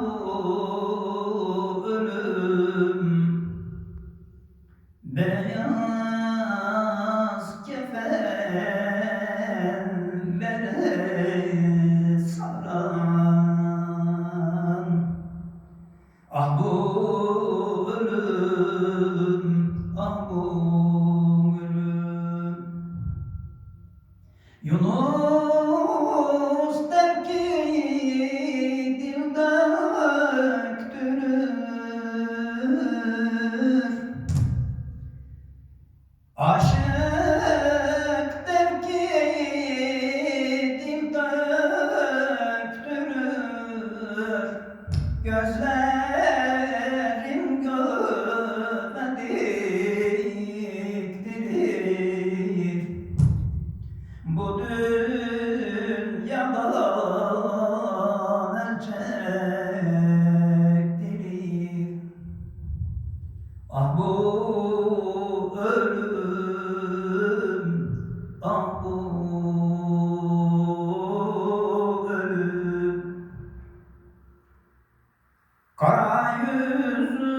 bu ölüm. Beyaz kefenlere saran. Ah bu ah bu ölüm. Yunus Gözlerim görmediktir Bu dünyada ölçektir Ah bu ölüm, ah bu Kara yüzlü